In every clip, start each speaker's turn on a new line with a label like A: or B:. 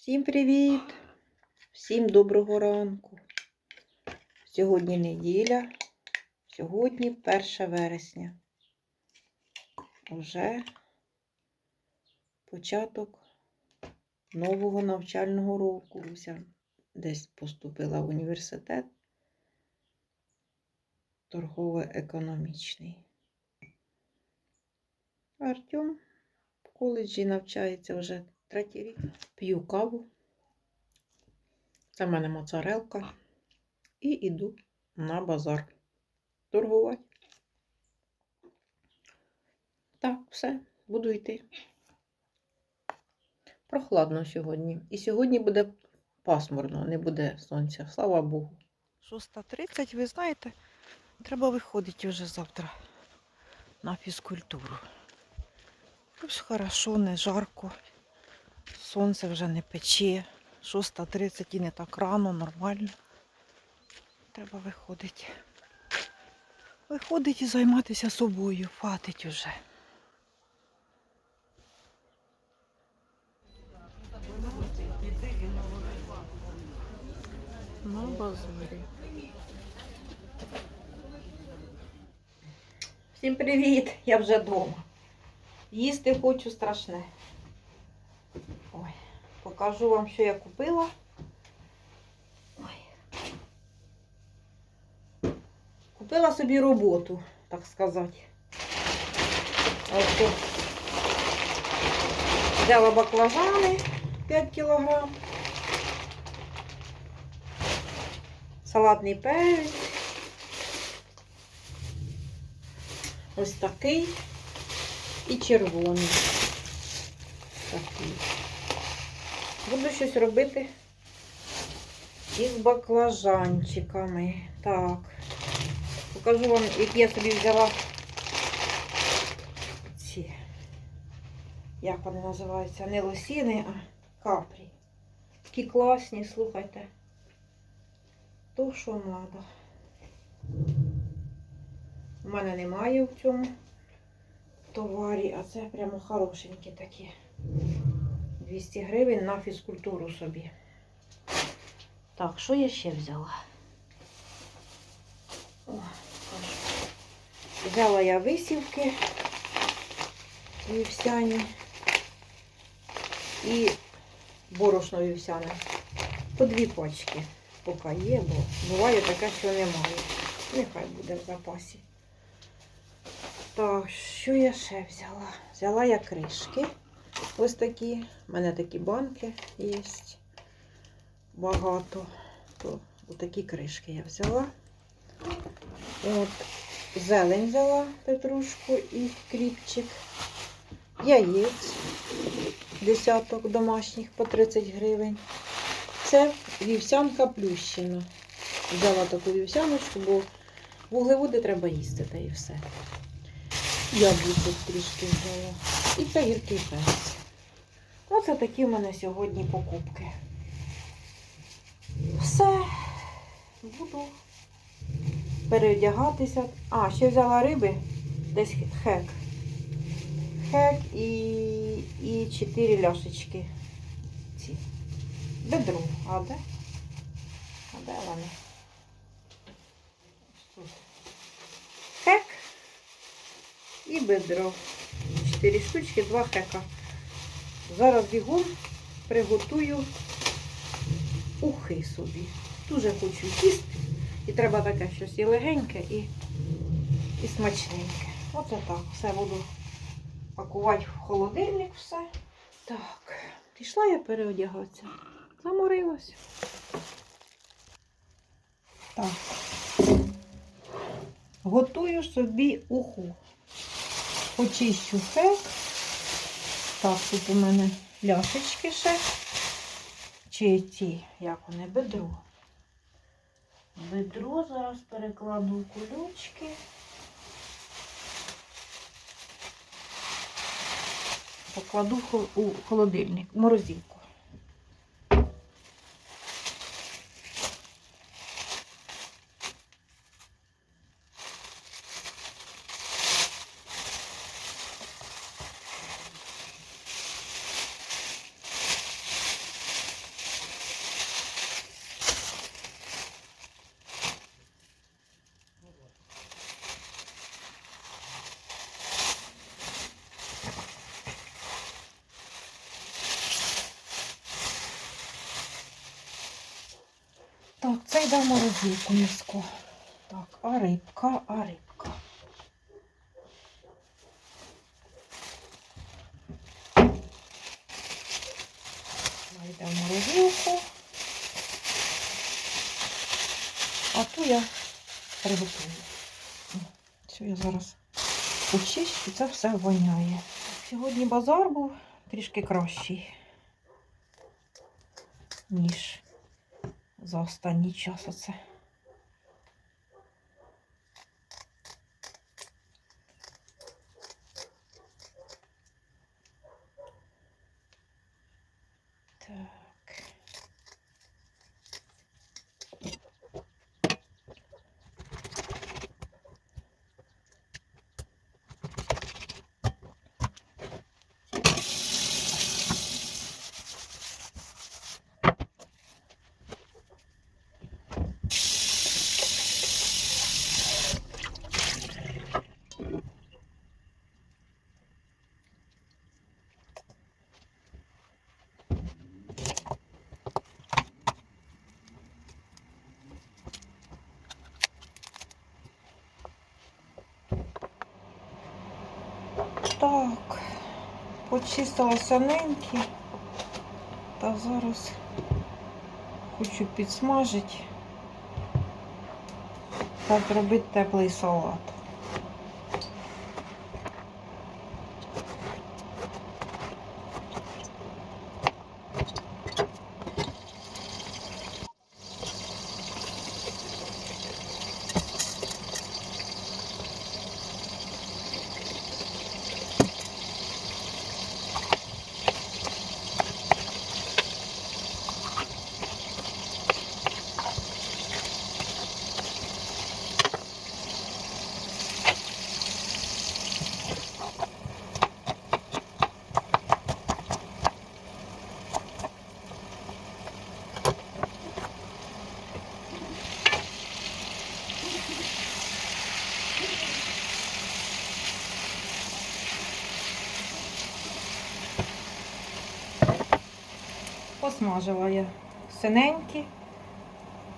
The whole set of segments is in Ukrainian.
A: Всім привіт! Всім доброго ранку. Сьогодні неділя, сьогодні 1 вересня. Уже початок нового навчального року. Руся десь поступила в університет торгово-економічний. Артем в коледжі навчається вже третій рік. П'ю каву. Це в мене моцарелка. І йду на базар торгувати. Так, все, буду йти. Прохладно сьогодні. І сьогодні буде пасмурно, не буде сонця. Слава Богу. 6.30, ви знаєте, треба виходити вже завтра на фізкультуру. Ось хорошо, не жарко. Сонце вже не пече. 6.30 і не так рано, нормально. Треба виходити. Виходить і займатися собою. Хватить уже. На базарі. Всім привіт! Я вже вдома. Їсти хочу страшне. Покажу вам, що я купила. Ой. Купила собі роботу, так сказати. Ось взяла баклажани 5 кілограм. Салатний перець. Ось такий і червоний. Такий. Буду щось робити із баклажанчиками. Так. Покажу вам, які я собі взяла ці. Як вони називаються? Не лосіни, а капрі. Такі класні, слухайте. То, що треба. У мене немає в цьому товарі, а це прямо хорошенькі такі. 200 гривень на фізкультуру собі. Так, що я ще взяла? О, взяла я висівки вівсяні і борошно вівсяне. По дві пачки, поки є, бо буває таке, що немає. Нехай буде в запасі. Так, що я ще взяла? Взяла я кришки. Ось такі. У мене такі банки є. Багато. То такі кришки я взяла. От, зелень взяла петрушку і кріпчик. Яєць. Десяток домашніх по 30 гривень. Це вівсянка плющина. Взяла таку вівсяночку, бо вуглеводи треба їсти, та і все. Яблучок трішки взяла. І це гіркий перець. Оце такі в мене сьогодні покупки. Все. Буду переодягатися. А, ще взяла риби. Десь хек. Хек і, і 4 ляшечки. Ці. Бедру. А де? А де вони? Хек і бедро. Чотири штучки, два хека. Зараз бігом приготую ухи собі. Дуже хочу їсти. І треба таке щось і легеньке, і, і смачненьке. Оце так. Все буду пакувати в холодильник все. Так, пішла я переодягатися. Заморилась. Так. Готую собі уху. Почищу хек. Так, тут у мене ляшечки ще. Чи ці, як вони, бедро. Бедро зараз перекладу в кульочки. Покладу в холодильник, в морозилку. Так, це йде в морозилку міську. Так, а рибка, а рибка. Йде в морозилку. А ту я приготую. Все, я зараз почищу, це все воняє. Сьогодні базар був трішки кращий, ніж за останній час оце. Так. Так, почистила саненьки. Та зараз хочу підсмажити та зробити теплий салат. Посмажила я синенькі,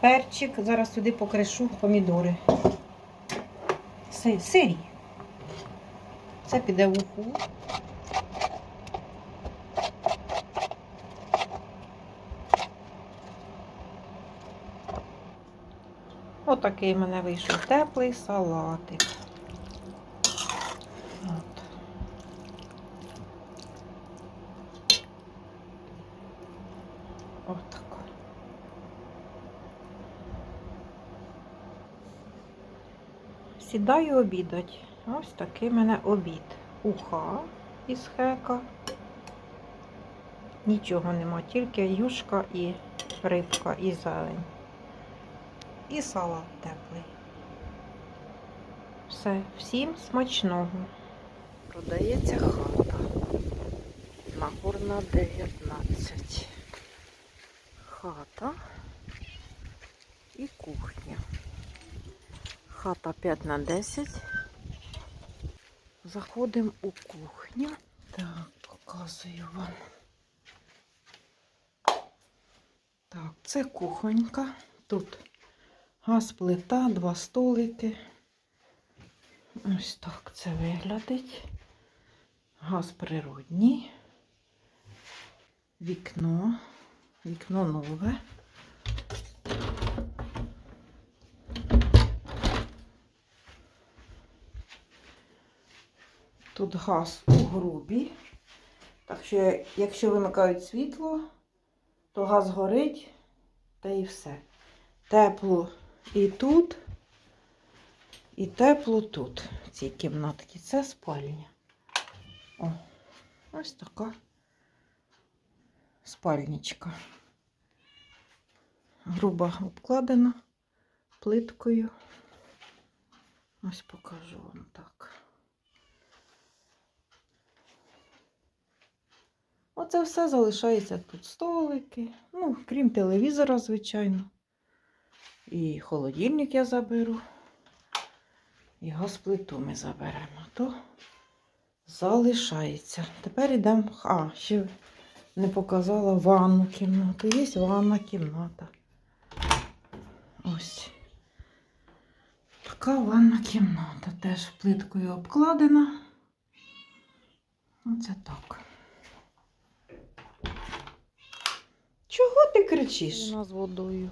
A: перчик, зараз туди покришу помідори. Си- Сирі. Це піде в уху. Отакий в мене вийшов теплий салатик. От. Отако. Сідаю обідати. Ось такий в мене обід. Уха із хека. Нічого нема, тільки юшка і рибка, і зелень. І салат теплий. Все, всім смачного. Продається хата. Нагорна 19 хата і кухня. Хата 5 на 10. Заходимо у кухню. Так, показую вам. Так, це кухонька. Тут газ плита, два столики. Ось так це виглядить. Газ природній. Вікно. Вікно нове. Тут газ у грубі. Так що, якщо вимикають світло, то газ горить та і все. Тепло і тут, і тепло тут, в цій кімнатці. Це спальня. О, ось така спальничка. Грубо обкладена плиткою. Ось покажу вам так. Оце все залишається тут столики. Ну, крім телевізора, звичайно. І холодильник я заберу. І газплиту ми заберемо. То залишається. Тепер йдемо. А, ще не показала ванну кімнату. Є ванна кімната. Ось. така ванна кімната. Теж плиткою обкладена. Оце так. Чого ти кричиш? Вона з водою.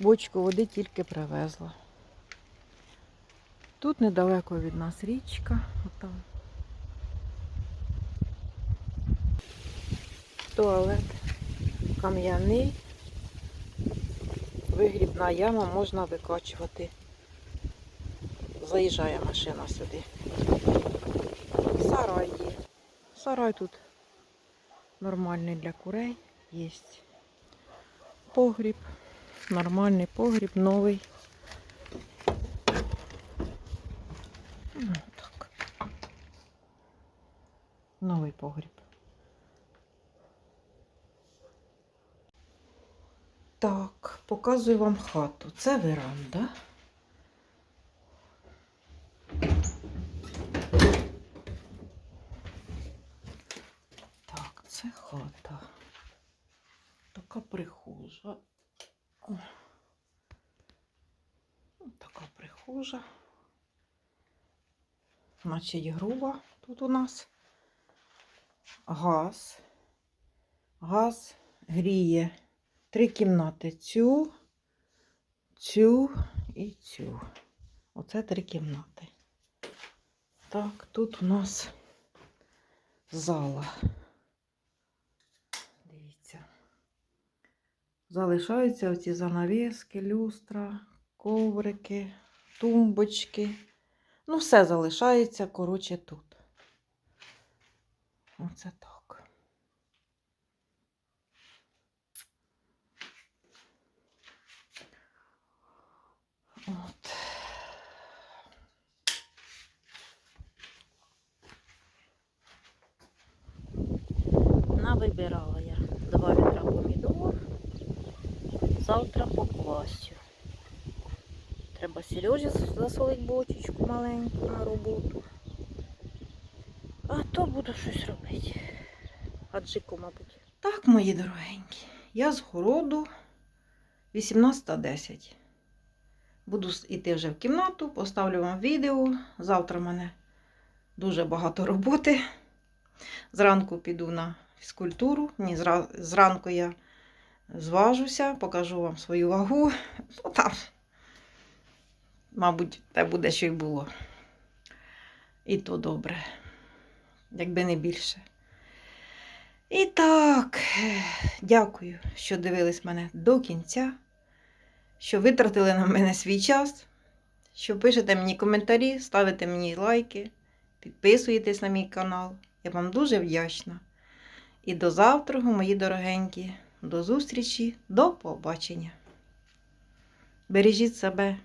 A: Бочку води тільки привезла. Тут недалеко від нас річка. Отам. Туалет кам'яний. Вигрібна яма можна викачувати. Заїжджає машина сюди. Сарай є. Сарай тут нормальний для курей є. Погріб. Нормальний погріб, новий. Так. Новий погріб. Так, показую вам хату. Це веранда. Так, це хата. Така прихожа. Така прихожа. Значить, груба тут у нас. Газ. Газ гріє три кімнати. Цю, цю і цю. Оце три кімнати. Так, тут у нас зала. Залишаються оці занавіски, люстра, коврики, тумбочки. Ну, все залишається, коротше, тут. Оце так. От. Навибирала я два відра помідор. Завтра поквасю. Треба Сережі засолити бочечку маленьку на роботу. А то буду щось робити. Аджику, мабуть. Так, мої дорогенькі, я з городу 18.10. Буду йти вже в кімнату, поставлю вам відео. Завтра в мене дуже багато роботи. Зранку піду на фізкультуру. Ні, зранку я зважуся, покажу вам свою вагу. Ну, там, мабуть, те буде, що й було. І то добре, якби не більше. І так, дякую, що дивились мене до кінця, що витратили на мене свій час, що пишете мені коментарі, ставите мені лайки, підписуєтесь на мій канал. Я вам дуже вдячна. І до завтра, мої дорогенькі. До зустрічі, до побачення. Бережіть себе.